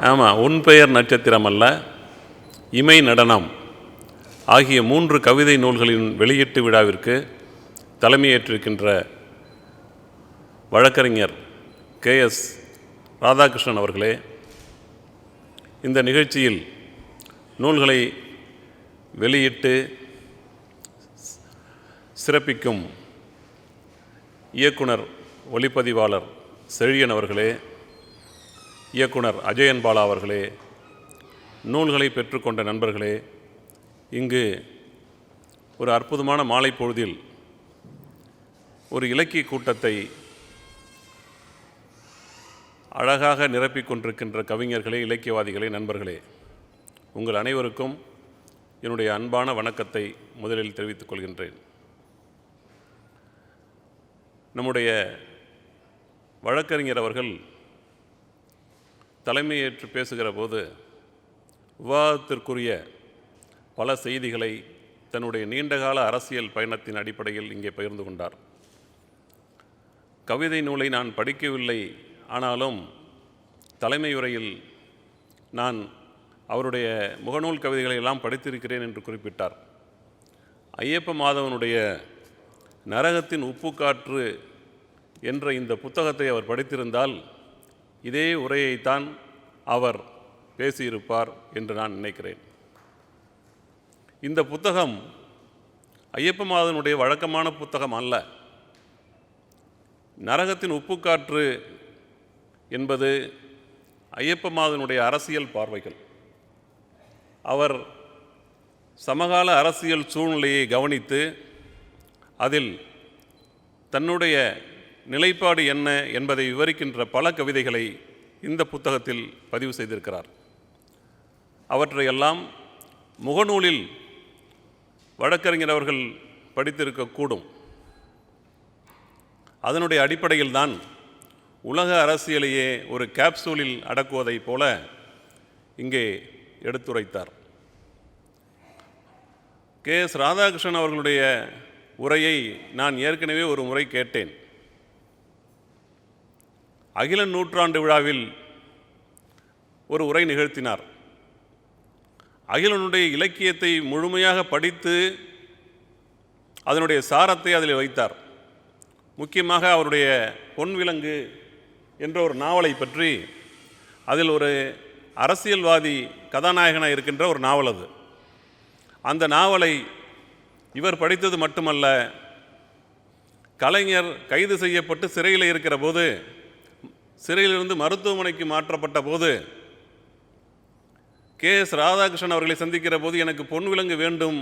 ஆமாம் உன் பெயர் நட்சத்திரம் அல்ல இமை நடனம். ஆகிய மூன்று கவிதை நூல்களின் வெளியீட்டு விழாவிற்கு தலைமையேற்றிருக்கின்ற வழக்கறிஞர் கே. எஸ். ராதாகிருஷ்ணன் அவர்களே இந்த நிகழ்ச்சியில் நூல்களை வெளியிட்டு சிறப்பிக்கும் இயக்குனர் ஒளிப்பதிவாளர் செழியன் அவர்களே இயக்குனர் அஜயன் பாலா அவர்களே நூல்களை பெற்றுக்கொண்ட நண்பர்களே இங்கு ஒரு அற்புதமான மாலை பொழுதில் ஒரு இலக்கிய கூட்டத்தை அழகாக நிரப்பிக் கொண்டிருக்கின்ற கவிஞர்களே இலக்கியவாதிகளே நண்பர்களே உங்கள் அனைவருக்கும் என்னுடைய அன்பான வணக்கத்தை முதலில் தெரிவித்துக் கொள்கின்றேன். நம்முடைய வழக்கறிஞர் அவர்கள் தலைமையேற்று பேசுகிற போது விவாதத்திற்குரிய பல செய்திகளை தன்னுடைய நீண்டகால அரசியல் பயணத்தின் அடிப்படையில் இங்கே பகிர்ந்து கொண்டார். கவிதை நூலை நான் படிக்கவில்லை ஆனாலும் தலைமை உரையில் நான் அவருடைய முகநூல் கவிதைகளை எல்லாம் படித்திருக்கிறேன் என்று குறிப்பிட்டார். ஐயப்ப மாதவனுடைய நரகத்தின் உப்புக்காற்று என்ற இந்த புத்தகத்தை அவர் படித்திருந்தால் இதே உரையைத்தான் அவர் பேசியிருப்பார் என்று நான் நினைக்கிறேன். இந்த புத்தகம் ஐயப்ப மாதனுடைய வழக்கமான புத்தகம் அல்ல. நரகத்தின் உப்புக்காற்று என்பது ஐயப்ப மாதனுடைய அரசியல் பார்வைகள். அவர் சமகால அரசியல் சூழ்நிலையை கவனித்து அதில் தன்னுடைய நிலைப்பாடு என்ன என்பதை விவரிக்கின்ற பல கவிதைகளை இந்த புத்தகத்தில் பதிவு செய்திருக்கிறார். அவற்றையெல்லாம் முகநூலில் வழக்கறிஞர் அவர்கள் படித்திருக்கக்கூடும். அதனுடைய அடிப்படையில் தான் உலக அரசியலையே ஒரு கேப்சூலில் அடக்குவதைப் போல இங்கே எடுத்துரைத்தார். கே எஸ் ராதாகிருஷ்ணன் அவர்களுடைய உரையை நான் ஏற்கனவே ஒரு முறை கேட்டேன். அகில நூற்றாண்டு விழாவில் ஒரு உரை நிகழ்த்தினார். அகிலனுடைய இலக்கியத்தை முழுமையாக படித்து அதனுடைய சாரத்தை அதில் வைத்தார். முக்கியமாக அவருடைய பொன்விலங்கு என்ற ஒரு நாவலை பற்றி அதில் ஒரு அரசியல்வாதி கதாநாயகனாக இருக்கின்ற ஒரு நாவல் அது. அந்த நாவலை இவர் படித்தது மட்டுமல்ல கலைஞர் கைது செய்யப்பட்டு சிறையில் இருக்கிற போது சிறையிலிருந்து மருத்துவமனைக்கு மாற்றப்பட்ட போது கே. எஸ். ராதாகிருஷ்ணன் அவர்களை சந்திக்கிற போது எனக்கு பொன் விலங்கு வேண்டும்.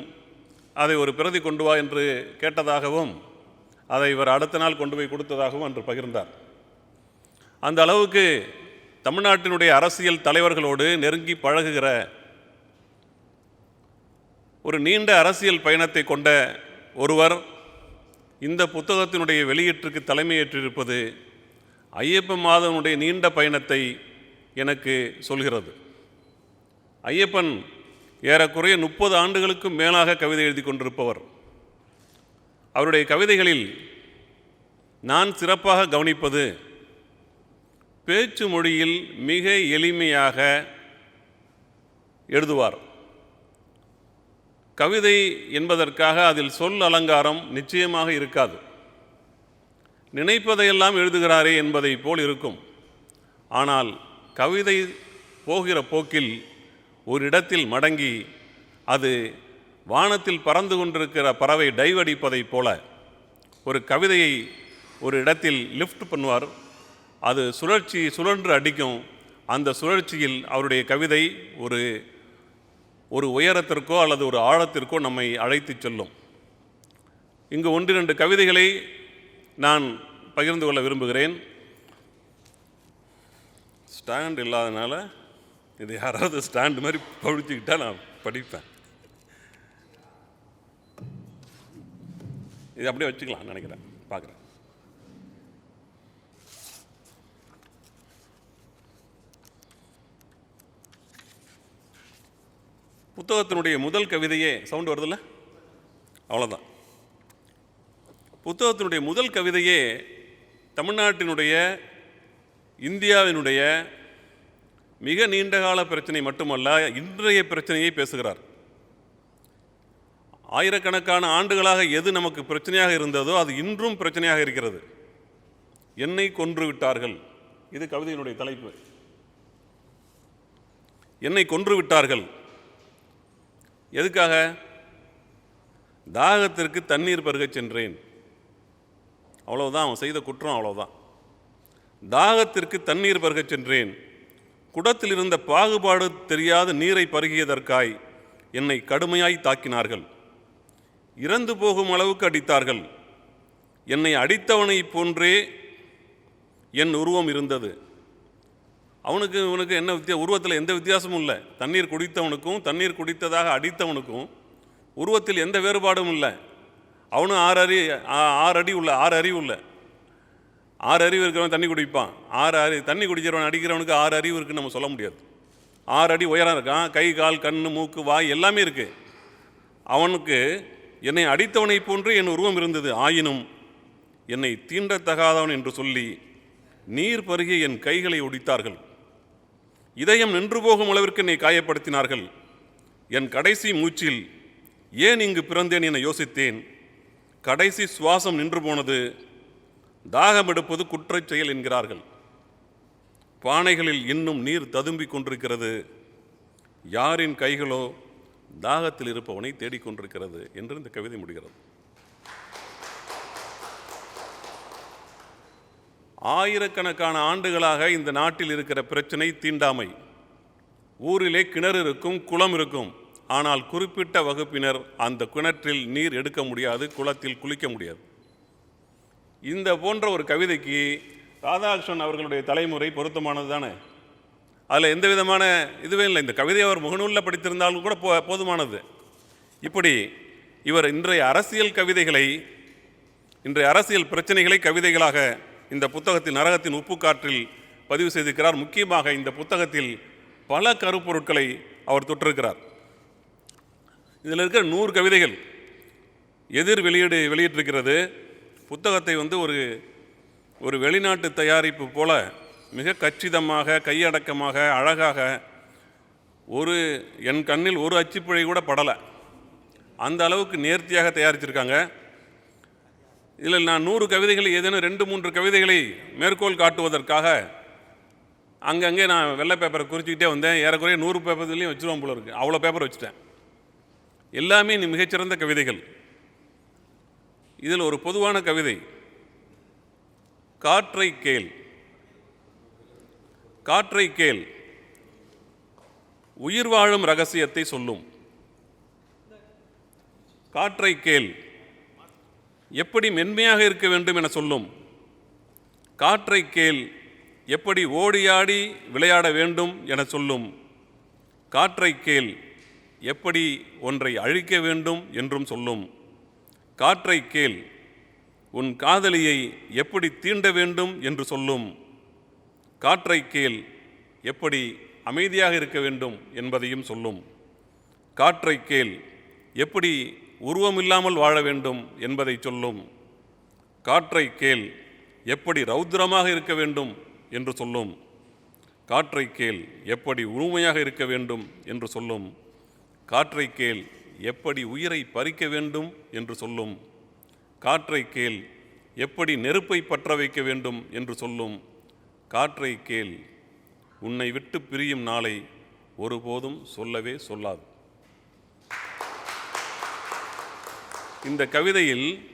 அதை ஒரு பிரதி கொண்டு வா என்று கேட்டதாகவும் அதை இவர் அடுத்த நாள் கொண்டு போய் கொடுத்ததாகவும் அன்று பகிர்ந்தார். அந்த அளவுக்கு தமிழ்நாட்டினுடைய அரசியல் தலைவர்களோடு நெருங்கி பழகுகிற ஒரு நீண்ட அரசியல் பயணத்தை கொண்ட ஒருவர் இந்த புத்தகத்தினுடைய வெளியீட்டிற்கு தலைமையேற்றிருப்பது ஐயப்ப மாதவனுடைய நீண்ட பயணத்தை எனக்கு சொல்கிறது. ஐயப்பன் ஏறக்குறைய முப்பது ஆண்டுகளுக்கும் மேலாக கவிதை எழுதி கொண்டிருப்பவர். அவருடைய கவிதைகளில் நான் சிறப்பாக கவனிப்பது பேச்சு மொழியில் மிக எளிமையாக எழுதுவார். கவிதை என்பதற்காக அதில் சொல் அலங்காரம் நிச்சயமாக இருக்காது. நினைப்பதையெல்லாம் எழுதுகிறாரே என்பதை போல் இருக்கும். ஆனால் கவிதை போகிற போக்கில் ஒரு இடத்தில் மடங்கி அது வானத்தில் பறந்து கொண்டிருக்கிற பறவை டைவடிப்பதைப் போல ஒரு கவிதையை ஒரு இடத்தில் லிஃப்ட் பண்ணுவார். அது சுழற்சி சுழன்று அடிக்கும். அந்த சுழற்சியில் அவருடைய கவிதை ஒரு ஒரு உயரத்திற்கோ அல்லது ஒரு ஆழத்திற்கோ நம்மை அழைத்துச் செல்லும். இங்கு ஒன்று ரெண்டு கவிதைகளை நான் பகிர்ந்து கொள்ள விரும்புகிறேன். ஸ்டாண்ட் இல்லாதனால இது யாராவது ஸ்டாண்டு மாதிரி பழிச்சுக்கிட்டா நான் படிப்பேன். இது அப்படியே வச்சுக்கலாம் நினைக்கிறேன். பார்க்குறேன். புத்தகத்தினுடைய முதல் கவிதையே சவுண்டு வருதுல்ல? அவ்வளோதான் புத்தகத்தினுடைய முதல் கவிதையே தமிழ்நாட்டினுடைய இந்தியாவினுடைய மிக நீண்டகால பிரச்சனை மட்டுமல்ல இன்றைய பிரச்சனையை பேசுகிறார். ஆயிரக்கணக்கான ஆண்டுகளாக எது நமக்கு பிரச்சனையாக இருந்ததோ அது இன்றும் பிரச்சனையாக இருக்கிறது. என்னை கொன்று விட்டார்கள். இது கவிதையினுடைய தலைப்பு. என்னை கொன்று விட்டார்கள். எதுக்காக? தாகத்திற்கு தண்ணீர் பருகச் சென்றேன். அவ்வளவுதான் அவன் செய்த குற்றம் அவ்வளவுதான். தாகத்திற்கு தண்ணீர் பருகச் சென்றேன். குடத்தில் இருந்த பாகுபாடு தெரியாத நீரை பருகியதற்காய் என்னை கடுமையாய் தாக்கினார்கள். இறந்து போகும் அளவுக்கு அடித்தார்கள். என்னை அடித்தவனைப் போன்றே என் உருவம் இருந்தது. அவனுக்கு இவனுக்கு என்ன வித்தியா உருவத்தில் எந்த வித்தியாசமும் இல்லை. தண்ணீர் குடித்தவனுக்கும் தண்ணீர் குடித்ததாக அடித்தவனுக்கும் உருவத்தில் எந்த வேறுபாடும் இல்லை. அவனும் ஆறு அறி ஆ- ஆறு அடி உள்ள ஆறு அறிவு உள்ள. ஆறு அறிவு இருக்கிறவன் தண்ணி குடிப்பான். ஆறு அறி தண்ணி குடிக்கிறவன் அடிக்கிறவனுக்கு ஆறு அறிவு இருக்குன்னு நம்ம சொல்ல முடியாது. ஆறு அடி உயரம் இருக்கான். கை கால் கண் மூக்கு வாய் எல்லாமே இருக்குது அவனுக்கு என்னை அடித்தவனைப் போன்று என் உருவம் இருந்தது. ஆயினும் என்னை தீண்டத்தகாதவன் என்று சொல்லி நீர் பருகிய என் கைகளை ஒடித்தார்கள். இதயம் நின்று போகும் அளவிற்கு என்னை காயப்படுத்தினார்கள். என் கடைசி மூச்சில் ஏன் இங்கு பிறந்தேன் என யோசித்தேன். கடைசி சுவாசம் நின்று போனது தாகம் எடுப்பது குற்றச் செயல் என்கிறார்கள். பானைகளில் இன்னும் நீர் ததும்பிக் கொண்டிருக்கிறது. யாரின் கைகளோ தாகத்தில் இருப்பவனை தேடிக்கொண்டிருக்கிறது என்று இந்த கவிதை முடிகிறது. ஆயிரக்கணக்கான ஆண்டுகளாக இந்த நாட்டில் இருக்கிற பிரச்சனை தீண்டாமை. ஊரிலே கிணறு இருக்கும் குளம் இருக்கும். ஆனால் குறிப்பிட்ட வகுப்பினர் அந்த கிணற்றில் நீர் எடுக்க முடியாது குளத்தில் குளிக்க முடியாது. இந்த போன்ற ஒரு கவிதைக்கு ராதாகிருஷ்ணன் அவர்களுடைய தலைமுறை பொருத்தமானது தானே? அதில் எந்த விதமான இதுவே இல்லை. இந்த கவிதை அவர் முகநூலில் படித்திருந்தாலும் கூட போ போதுமானது. இப்படி இவர் இன்றைய அரசியல் கவிதைகளை இன்றைய அரசியல் பிரச்சனைகளை கவிதைகளாக இந்த புத்தகத்தின் நரகத்தின் உப்பு காற்றில் பதிவு செய்திருக்கிறார். முக்கியமாக இந்த புத்தகத்தில் பல கருப்பொருட்களை அவர் தொற்றிருக்கிறார் இதில் இருக்கிற நூறு கவிதைகள் எதிர் வெளியீடு வெளியிட்டிருக்கிறது. புத்தகத்தை வந்து ஒரு ஒரு வெளிநாட்டு தயாரிப்பு போல மிக கச்சிதமாக கையடக்கமாக அழகாக ஒரு என் கண்ணில் ஒரு அச்சுப்பிழை கூட படலை. அந்த அளவுக்கு நேர்த்தியாக தயாரிச்சிருக்காங்க. இதில் நான் நூறு கவிதைகளை ஏதேனும் ரெண்டு மூன்று கவிதைகளை மேற்கோள் காட்டுவதற்காக அங்கங்கே நான் வெள்ளை பேப்பரை குறிச்சிக்கிட்டே வந்தேன். ஏறக்குறைய நூறு பேப்பர்லேயும் வச்சுருவோம் போல இருக்குது அவ்வளோ பேப்பர் வச்சுட்டேன். எல்லாமே நீ மிகச்சிறந்த கவிதைகள். இதில் ஒரு பொதுவான கவிதை காற்றை கேள். காற்றை கேள். உயிர் வாழும் ரகசியத்தை சொல்லும். காற்றை கேள். எப்படி மென்மையாக இருக்க வேண்டும் என சொல்லும். காற்றை கேள். எப்படி ஓடியாடி விளையாட வேண்டும் என சொல்லும். காற்றை கேள். எப்படி ஒன்றை அழிக்க வேண்டும் என்றும் சொல்லும். காற்றை கேள் உன் காதலியை எப்படி தீண்ட வேண்டும் என்று சொல்லும். காற்றை கேள் எப்படி அமைதியாக இருக்க வேண்டும் என்பதையும் சொல்லும். காற்றை கேள் எப்படி உருவமில்லாமல் வாழ வேண்டும் என்பதை சொல்லும். காற்றை கேள் எப்படி ரௌத்ரமாக இருக்க வேண்டும் என்று சொல்லும். காற்றை கேள் எப்படி உருமையாக இருக்க வேண்டும் என்று சொல்லும். காற்றை கேள் எப்படி உயிரை பறிக்க வேண்டும் என்று சொல்லும். காற்றை கேள் எப்படி நெருப்பை பற்ற வைக்க வேண்டும் என்று சொல்லும். காற்றை கேள் உன்னை விட்டு பிரியும் நாளை ஒருபோதும் சொல்லவே சொல்லாது. இந்த கவிதையில்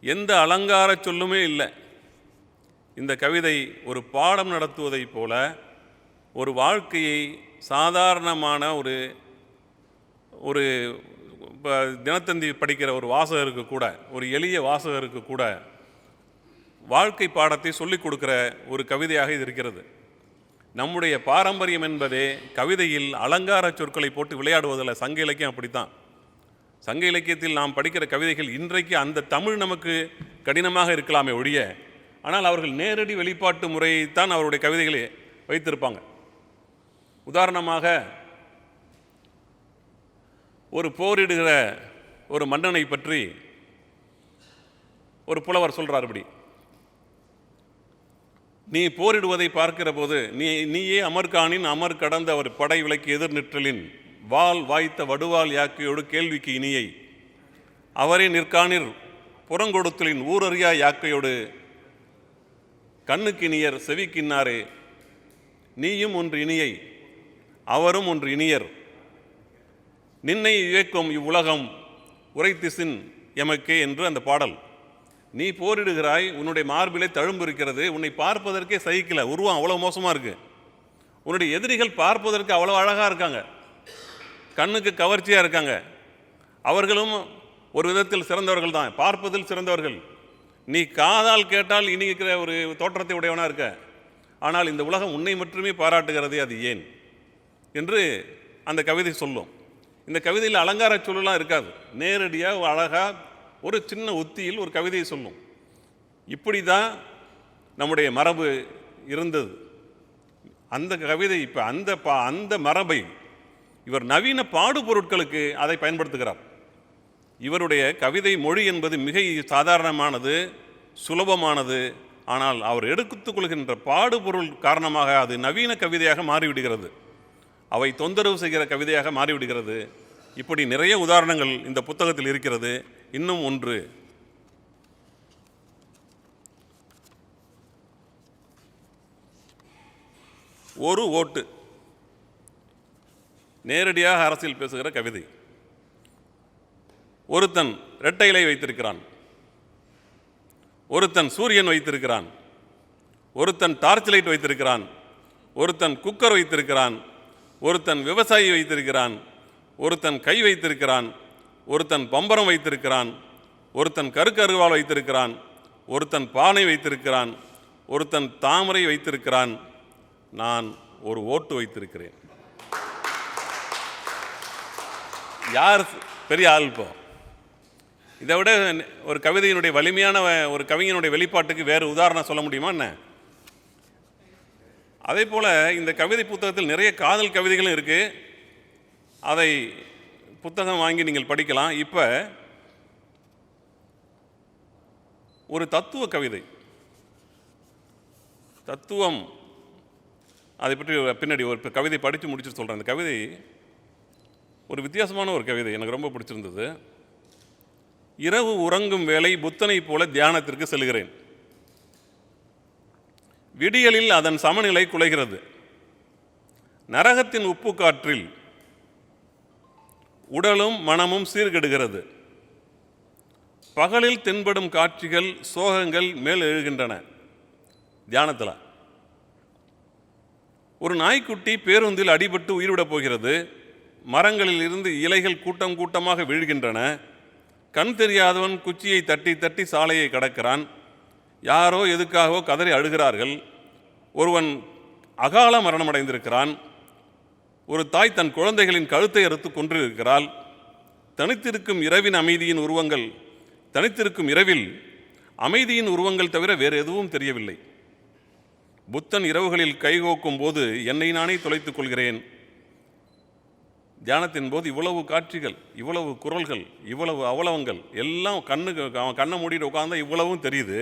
எந்த அலங்கார சொல்லுமே இல்லை. இந்த கவிதை ஒரு பாடம் நடத்துவதைப் போல ஒரு வாழ்க்கையை சாதாரணமான ஒரு ஒரு இப்போ தினத்தந்தி படிக்கிற ஒரு வாசகருக்கு கூட ஒரு எளிய வாசகருக்கு கூட வாழ்க்கை பாடத்தை சொல்லிக் கொடுக்கிற ஒரு கவிதையாக இது இருக்கிறது. நம்முடைய பாரம்பரியம் என்பதே கவிதையில் அலங்கார சொற்களை போட்டு விளையாடுவதில் சங்க இலக்கியம் அப்படித்தான். சங்க இலக்கியத்தில் நாம் படிக்கிற கவிதைகள் இன்றைக்கு அந்த தமிழ் நமக்கு கடினமாக இருக்கலாமே ஒழிய ஆனால் அவர்கள் நேரடி வெளிப்பாட்டு முறையைத்தான் அவருடைய கவிதைகளை வைத்திருப்பாங்க. உதாரணமாக ஒரு போரிடுகிற ஒரு மன்னனை பற்றி ஒரு புலவர் சொல்கிறார் இப்படி. நீ போரிடுவதை பார்க்கிற போது நீ நீயே அமர்கானின் அமர் கடந்த ஒரு படை விலைக்கு எதிர் நிற்றலின் வாள் வாய்த்த வடுவாள் யாக்கையோடு கேள்விக்கு இனியை. அவரே நிற்கானிர் புறங்கொடுத்தலின் ஊரறியா யாக்கையோடு கண்ணுக்கினியர் செவிக்கின்னாரே நீயும் ஒன்று இனியை. அவரும் ஒன்று இனியர். நின்னை இயக்கும் இவ்வுலகம் உரைத்திசின் எமக்கே என்று அந்த பாடல். நீ போரிடுகிறாய் உன்னுடைய மார்பிலே தழும்பு இருக்கிறது உன்னை பார்ப்பதற்கே சகிக்கல உருவம் அவ்வளோ மோசமாக இருக்கு. உன்னுடைய எதிரிகள் பார்ப்பதற்கு அவ்வளோ அழகாக இருக்காங்க. கண்ணுக்கு கவர்ச்சியாக இருக்காங்க. அவர்களும் ஒரு விதத்தில் சிறந்தவர்கள் தான் பார்ப்பதில் சிறந்தவர்கள். நீ காதால் கேட்டால் இனிக்கிற ஒரு தோற்றத்தை உடையவனாக இருக்க. ஆனால் இந்த உலகம் உன்னை மட்டுமே பாராட்டுகிறது அது ஏன்? என்று அந்த கவிதை சொல்லும். இந்த கவிதையில் அலங்கார சொல்லலாம் இருக்காது. நேரடியாக அழகாக ஒரு சின்ன உத்தியில் ஒரு கவிதையை சொல்லும். இப்படி தான் நம்முடைய மரபு இருந்தது. அந்த கவிதை இப்போ அந்த பா அந்த மரபை இவர் நவீன பாடுபொருட்களுக்கு அதை பயன்படுத்துகிறார். இவருடைய கவிதை மொழி என்பது மிக சாதாரணமானது சுலபமானது. ஆனால் அவர் எடுத்துக்கொள்கின்ற பாடுபொருள் காரணமாக அது நவீன கவிதையாக மாறிவிடுகிறது. அவை தொந்தரவு செய்கிற கவிதையாக மாறிவிடுகிறது. இப்படி நிறைய உதாரணங்கள் இந்த புத்தகத்தில் இருக்கிறது. இன்னும் ஒன்று. ஒரு ஓட்டு. நேரடியாக அரசியல் பேசுகிற கவிதை. ஒருத்தன் இரட்டை இலை வைத்திருக்கிறான். ஒருத்தன் சூரியன் வைத்திருக்கிறான். ஒருத்தன் டார்ச் லைட் வைத்திருக்கிறான். ஒருத்தன் குக்கர் வைத்திருக்கிறான். ஒருத்தன் விவசாயி வைத்திருக்கிறான் ஒருத்தன் கை வைத்திருக்கிறான் ஒருத்தன் பம்பரம் வைத்திருக்கிறான் ஒருத்தன் கருக்கருவால் வைத்திருக்கிறான் ஒருத்தன் பானை வைத்திருக்கிறான் ஒருத்தன் தாமரை வைத்திருக்கிறான் நான் ஒரு ஓட்டு வைத்திருக்கிறேன். யார் பெரிய ஆள் இப்போ? இதை விட ஒரு கவிதையினுடைய வலிமையான ஒரு கவிஞனுடைய வெளிப்பாட்டுக்கு வேறு உதாரணம் சொல்ல முடியுமா என்ன? அதே போல் இந்த கவிதை புத்தகத்தில் நிறைய காதல் கவிதைகளும் இருக்குது அதை புத்தகம் வாங்கி நீங்கள் படிக்கலாம். இப்போ ஒரு தத்துவ கவிதை. தத்துவம் அதை பற்றி பின்னாடி ஒரு கவிதை படித்து முடிச்சுட்டு சொல்கிறேன் அந்த கவிதை ஒரு வித்தியாசமான ஒரு கவிதை. எனக்கு ரொம்ப பிடிச்சிருந்தது. இரவு உறங்கும் வேலை புத்தனைப் போல தியானத்திற்கு செல்கிறேன். விடியலில் அதன் சமநிலை குலைகிறது. நரகத்தின் உப்பு காற்றில் உடலும் மனமும் சீர்கெடுகிறது. பகலில் தென்படும் காட்சிகள் சோகங்கள் மேல் எழுகின்றன. தியானத்தில். ஒரு நாய்க்குட்டி பேருந்தில் அடிபட்டு உயிர்விடப் போகிறது. மரங்களில் இருந்து இலைகள் கூட்டம் கூட்டமாக வீழ்கின்றன. கண் தெரியாதவன் குச்சியை தட்டி தட்டி சாலையை கடக்கிறான். யாரோ எதுக்காகவோ கதறி அழுகிறார்கள். ஒருவன் அகால மரணமடைந்திருக்கிறான். ஒரு தாய் தன் குழந்தைகளின் கழுத்தை அறுத்து கொன்றிருக்கிறாள். தனித்திருக்கும் இரவின் அமைதியின் உருவங்கள் தனித்திருக்கும் இரவில் அமைதியின் உருவங்கள் தவிர வேறு எதுவும் தெரியவில்லை. புத்தன் இரவுகளில் கைகோக்கும் போது என்னை நானே தொலைத்துக் கொள்கிறேன். தியானத்தின் போது இவ்வளவு காட்சிகள் இவ்வளவு குரல்கள் இவ்வளவு அவலவங்கள் எல்லாம் கண்ணுக்கு அவன் கண்ணை மூடிட்டு உட்காந்தா இவ்வளவும் தெரியுது.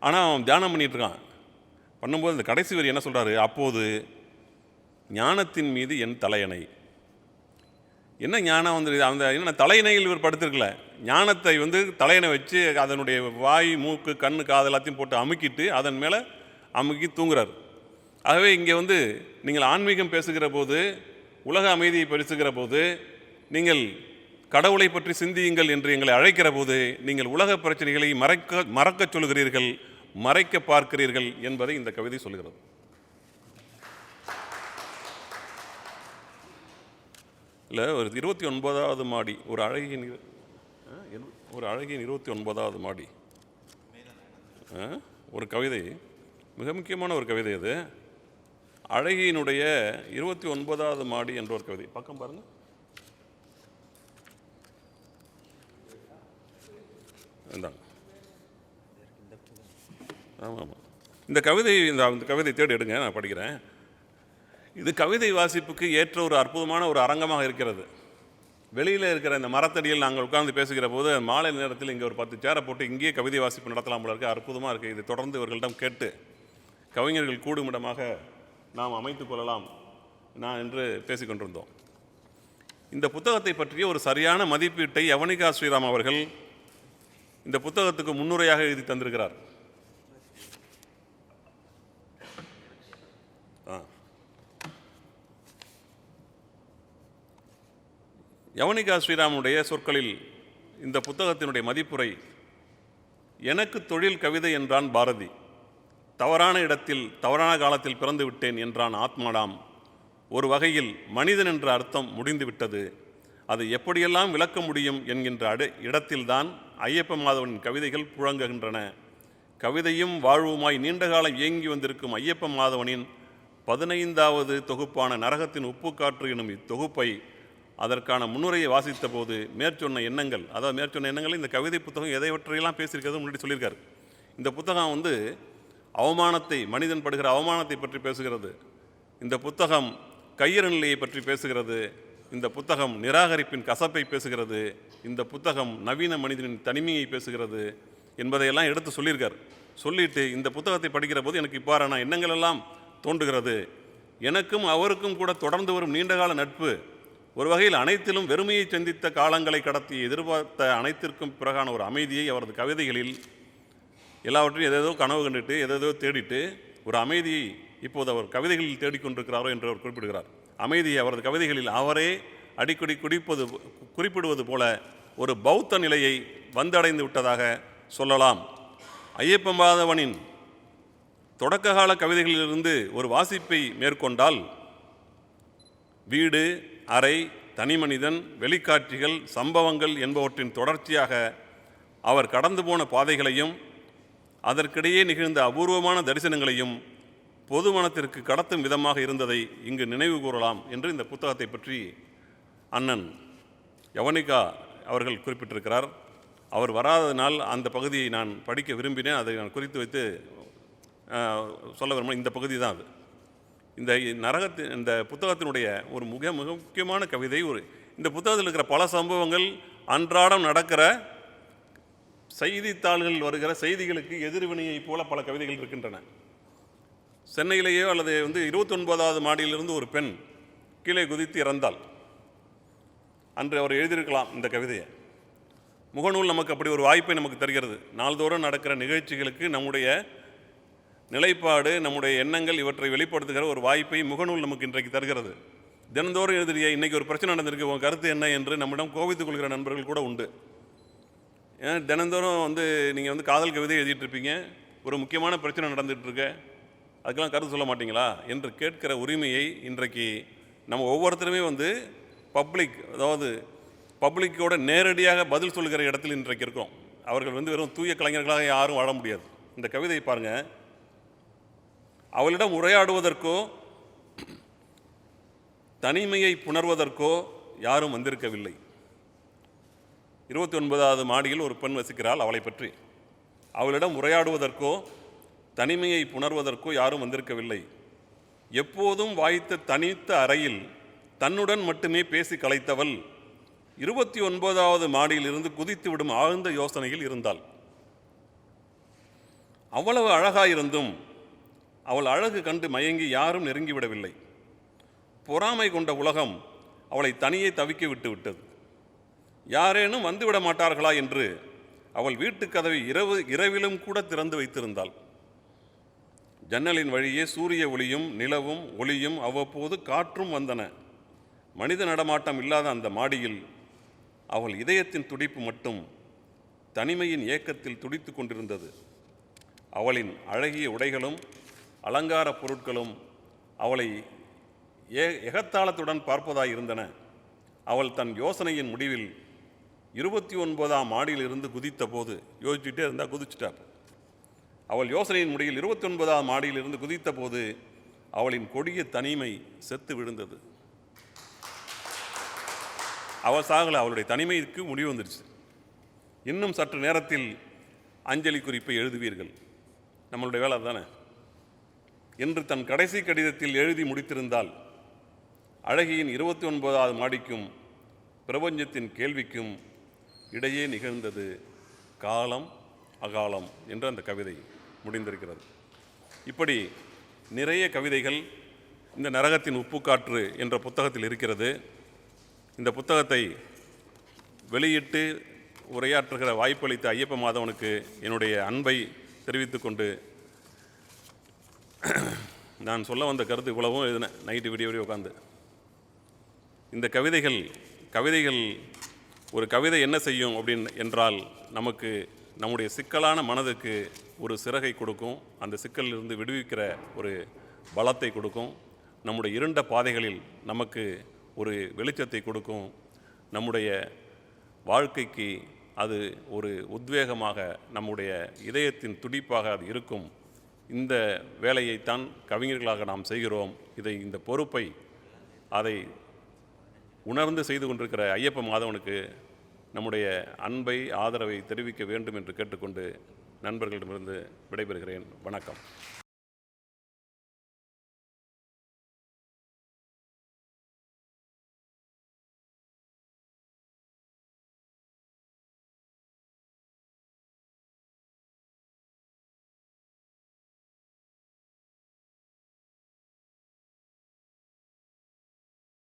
ஆனால் அவன் தியானம் பண்ணிட்டு இருக்கான். பண்ணும்போது இந்த கடைசி வரி என்ன சொல்கிறாரு அப்போது ஞானத்தின் மீது என் தலையணை. என்ன ஞானம் வந்து அந்த என்ன தலையணையில் இவர் படுத்திருக்கல. ஞானத்தை வந்து தலையணை வச்சு அதனுடைய வாய் மூக்கு கண்ணு காது எல்லாத்தையும் போட்டு அமுக்கிட்டு அதன் மேலே அமுக்கி தூங்குறார். ஆகவே இங்கே வந்து நீங்கள் ஆன்மீகம் பேசுகிற போது உலக அமைதியை பேசுகிற போது நீங்கள் கடவுளை பற்றி சிந்தியுங்கள் என்று எங்களை அழைக்கிற போது நீங்கள் உலக பிரச்சனைகளை மறைக்க மறக்கச் சொல்கிறீர்கள் மறைக்க பார்க்கிறீர்கள் என்பதை இந்த கவிதை சொல்கிறது. இல்லை ஒரு இருபத்தி ஒன்பதாவது மாடி ஒரு அழகியின் ஒரு அழகியின் இருபத்தி ஒன்பதாவது மாடி. ஆ, ஒரு கவிதை மிக முக்கியமான ஒரு கவிதை அது. அழகியினுடைய இருபத்தி ஒன்பதாவது மாடி என்ற ஒரு கவிதை. பக்கம் பாருங்கள் இந்தாங்க. ஆமாம் ஆமாம். இந்த கவிதை இந்த அந்த கவிதை தேடி எடுங்க நான் படிக்கிறேன். இது கவிதை வாசிப்புக்கு ஏற்ற ஒரு அற்புதமான ஒரு அரங்கமாக இருக்கிறது. வெளியில் இருக்கிற இந்த மரத்தடியில் நாங்கள் உட்கார்ந்து பேசுகிற போது மாலை நேரத்தில் இங்கே ஒரு பத்து சேரை போட்டு இங்கேயே கவிதை வாசிப்பு நடத்தலாம் போல இருக்குது அற்புதமாக இருக்குது இது தொடர்ந்து இவர்களிடம் கேட்டு கவிஞர்கள் கூடுமிடமாக நாம் அமைத்து கொள்ளலாம். நான் என்று பேசிக்கொண்டிருந்தோம் இந்த புத்தகத்தை பற்றிய ஒரு சரியான மதிப்பீட்டை யவனிகா ஸ்ரீராம் அவர்கள் இந்த புத்தகத்துக்கு முன்னுரையாக எழுதி தந்திருக்கிறார். யவனிகா ஸ்ரீராமுடைய சொற்களில் இந்த புத்தகத்தினுடைய மதிப்புரை எனக்கு தொழில் கவிதை என்றான் பாரதி. தவறான இடத்தில் தவறான காலத்தில் பிறந்து விட்டேன் என்றான் ஆத்மாடாம் ஒரு வகையில் மனிதன் என்ற அர்த்தம் முடிந்துவிட்டது அது எப்படியெல்லாம் விளக்க முடியும் என்கின்ற அடு இடத்தில்தான் ஐயப்ப மாதவனின் கவிதைகள் புழங்குகின்றன. கவிதையும் வாழ்வுமாய் நீண்டகாலம் இயங்கி வந்திருக்கும் ஐயப்ப மாதவனின் பதினைந்தாவது தொகுப்பான நரகத்தின் உப்புக்காற்று எனும் இத்தொகுப்பை அதற்கான முன்னுரையை வாசித்த போது மேற்சொன்ன எண்ணங்கள் அதாவது மேற்சொன்ன எண்ணங்கள் இந்த கவிதை புத்தகம் எதைவற்றையெல்லாம் பேசியிருக்கிறது முன்னாடி சொல்லியிருக்காரு. இந்த புத்தகம் வந்து அவமானத்தை மனிதன் படுகிற அவமானத்தை பற்றி பேசுகிறது. இந்த புத்தகம் கையிற நிலையை பற்றி பேசுகிறது. இந்த புத்தகம் நிராகரிப்பின் கசப்பை பேசுகிறது. இந்த புத்தகம் நவீன மனிதனின் தனிமையை பேசுகிறது என்பதையெல்லாம் எடுத்து சொல்லியிருக்கார். சொல்லிட்டு இந்த புத்தகத்தை படிக்கிற போது எனக்கு இவ்வாறான எண்ணங்கள் எல்லாம் தோன்றுகிறது. எனக்கும் அவருக்கும் கூட தொடர்ந்து வரும் நீண்டகால நட்பு ஒரு வகையில் அனைத்திலும் வெறுமையை சந்தித்த காலங்களை கடத்தி எதிர்பார்த்த அனைத்திற்கும் பிறகான ஒரு அமைதியை அவரது கவிதைகளில் எல்லாவற்றையும் எதேதோ கனவு கண்டுட்டு எதேதோ தேடிட்டு ஒரு அமைதியை இப்போது அவர் கவிதைகளில் தேடிக்கொண்டிருக்கிறாரோ என்று அவர் குறிப்பிடுகிறார். அமைதியை அவரது கவிதைகளில் அவரே அடிக்கடி குடிப்பது குறிப்பிடுவது போல ஒரு பௌத்த நிலையை வந்தடைந்து விட்டதாக சொல்லலாம். ஐயப்ப மாதவனின் தொடக்ககால கவிதைகளிலிருந்து ஒரு வாசிப்பை மேற்கொண்டால் வீடு அறை தனிமனிதன் வெளிக்காட்சிகள் சம்பவங்கள் என்பவற்றின் தொடர்ச்சியாக அவர் கடந்து போன பாதைகளையும் அதற்கிடையே நிகழ்ந்த அபூர்வமான தரிசனங்களையும் பொதுமனத்திற்கு கடத்தும் விதமாக இருந்ததை இங்கு நினைவு கூறலாம் என்று இந்த புத்தகத்தை பற்றி அண்ணன் யவனிகா அவர்கள் குறிப்பிட்டிருக்கிறார். அவர் வராததினால் அந்த பகுதியை நான் படிக்க விரும்பினேன். அதை நான் குறித்து வைத்து சொல்ல விரும்புகிறேன். இந்த பகுதி தான் அது. இந்த நரகத்தின் இந்த புத்தகத்தினுடைய ஒரு மிக மிக முக்கியமான கவிதை ஒரு. இந்த புத்தகத்தில் இருக்கிற பல சம்பவங்கள் அன்றாடம் நடக்கிற செய்தித்தாள்களில் வருகிற செய்திகளுக்கு எதிர்வினையைப் போல பல கவிதைகள் இருக்கின்றன. சென்னையிலேயோ அல்லது வந்து இருபத்தொன்பதாவது மாடியிலிருந்து ஒரு பெண் கீழே குதித்து இறந்தாள். அன்று அவர் எழுதியிருக்கலாம் இந்த கவிதையை. முகநூல் நமக்கு அப்படி ஒரு வாய்ப்பை நமக்கு தருகிறது. நாள்தோறும் நடக்கிற நிகழ்ச்சிகளுக்கு நம்முடைய நிலைப்பாடு நம்முடைய எண்ணங்கள் இவற்றை வெளிப்படுத்துகிற ஒரு வாய்ப்பை முகநூல் நமக்கு இன்றைக்கு தருகிறது. தினந்தோறும் எழுதுறிய இன்றைக்கி ஒரு பிரச்சனை நடந்திருக்கு உன் கருத்து என்ன? என்று நம்மிடம் கோபித்துக் கொள்கிற நண்பர்கள் கூட உண்டு. ஏன்? தினந்தோறும் வந்து நீங்கள் வந்து காதல் கவிதை எழுதிட்டு இருப்பீங்க. ஒரு முக்கியமான பிரச்சனை நடந்துட்டு அதுக்கெல்லாம் கருத்து சொல்ல மாட்டீங்களா? என்று கேட்கிற உரிமையை இன்றைக்கு நம்ம ஒவ்வொருத்தருமே வந்து பப்ளிக் அதாவது பப்ளிக்கோட நேரடியாக பதில் சொல்கிற இடத்தில் இன்றைக்கு இருக்கோம். அவர்கள் வந்து வெறும் தூய கலைஞர்களாக யாரும் வாழ முடியாது. இந்த கவிதையை பாருங்கள் அவளிடம் உரையாடுவதற்கோ தனிமையை புணர்வதற்கோ யாரும் வந்திருக்கவில்லை. இருபத்தி ஒன்பதாவது மாடியில் ஒரு பெண் வசிக்கிறாள் அவளை பற்றி. அவளிடம் உரையாடுவதற்கோ தனிமையை புணர்வதற்கோ யாரும் வந்திருக்கவில்லை. எப்போதும் வாய்த்த தனித்த அறையில் தன்னுடன் மட்டுமே பேசி கலைத்தவள் இருபத்தி ஒன்பதாவது மாடியிலிருந்து குதித்து விடும் ஆழ்ந்த யோசனையில் இருந்தாள். அவ்வளவு அழகாயிருந்தும் அவள் அழகு கண்டு மயங்கி யாரும் நெருங்கிவிடவில்லை. பொறாமை கொண்ட உலகம் அவளை தனியே தவிக்க விட்டு விட்டது யாரேனும் வந்துவிட மாட்டார்களா என்று அவள் வீட்டுக் கதவை இரவு இரவிலும் கூட திறந்து வைத்திருந்தாள். ஜன்னலின் வழியே சூரிய ஒளியும் நிலவும் ஒளியும் அவ்வப்போது காற்றும் வந்தன. மனித நடமாட்டம் இல்லாத அந்த மாடியில் அவள் இதயத்தின் துடிப்பு மட்டும் தனிமையின் ஏக்கத்தில் துடித்து கொண்டிருந்தது. அவளின் அழகிய உடைகளும் அலங்கார பொருட்களும் அவளை ஏ எகத்தாளத்துடன் பார்ப்பதாய் இருந்தன. அவள் தன் யோசனையின் முடிவில் இருபத்தி ஒன்பதாம் மாடியிலிருந்து குதித்த போது யோசிச்சுட்டே இருந்தால் குதிச்சுட்டா. அவள் யோசனையின் முடியில் இருபத்தி ஒன்பதாம் மாடியிலிருந்து குதித்த போது அவளின் கொடிய தனிமை செத்து விழுந்தது. அவள் சாகலை அவளுடைய தனிமைக்கு முடிவு வந்துருச்சு. இன்னும் சற்று நேரத்தில் அஞ்சலி குறிப்பை எழுதுவீர்கள். நம்மளுடைய வேலை தானே என்று தன் கடைசி கடிதத்தில் எழுதி முடித்திருந்தால் அழகியின் இருபத்தி ஒன்பதாவது மாடிக்கும் பிரபஞ்சத்தின் கேள்விக்கும் இடையே நிகழ்ந்தது காலம் அகாலம் என்று அந்த கவிதை முடிந்திருக்கிறது. இப்படி நிறைய கவிதைகள் இந்த நரகத்தின் உப்புக்காற்று என்ற புத்தகத்தில் இருக்கிறது. இந்த புத்தகத்தை வெளியிட்டு உரையாற்றுகிற வாய்ப்பளித்த ஐயப்ப மாதவனுக்கு என்னுடைய அன்பை தெரிவித்துக்கொண்டு நான் சொல்ல வந்த கருத்து இவ்வளவும் எழுதினேன் நைட்டு விடிய விடிய உட்காந்து இந்த கவிதைகள் கவிதைகள் ஒரு கவிதை என்ன செய்யும் அப்படின்னு என்றால் நமக்கு நம்முடைய சிக்கலான மனதுக்கு ஒரு சிறகை கொடுக்கும். அந்த சிக்கலிலிருந்து விடுவிக்கிற ஒரு பலத்தை கொடுக்கும். நம்முடைய இருண்ட பாதைகளில் நமக்கு ஒரு வெளிச்சத்தை கொடுக்கும். நம்முடைய வாழ்க்கைக்கு அது ஒரு உத்வேகமாக நம்முடைய இதயத்தின் துடிப்பாக அது இருக்கும். இந்த வேலையைத்தான் கவிஞர்களாக நாம் செய்கிறோம். இதை இந்த பொறுப்பை அதை உணர்ந்து செய்து கொண்டிருக்கிற ஐயப்ப மாதவனுக்கு நம்முடைய அன்பை ஆதரவை தெரிவிக்க வேண்டும் என்று கேட்டுக்கொண்டு நண்பர்களிடமிருந்து விடைபெறுகிறேன். வணக்கம்.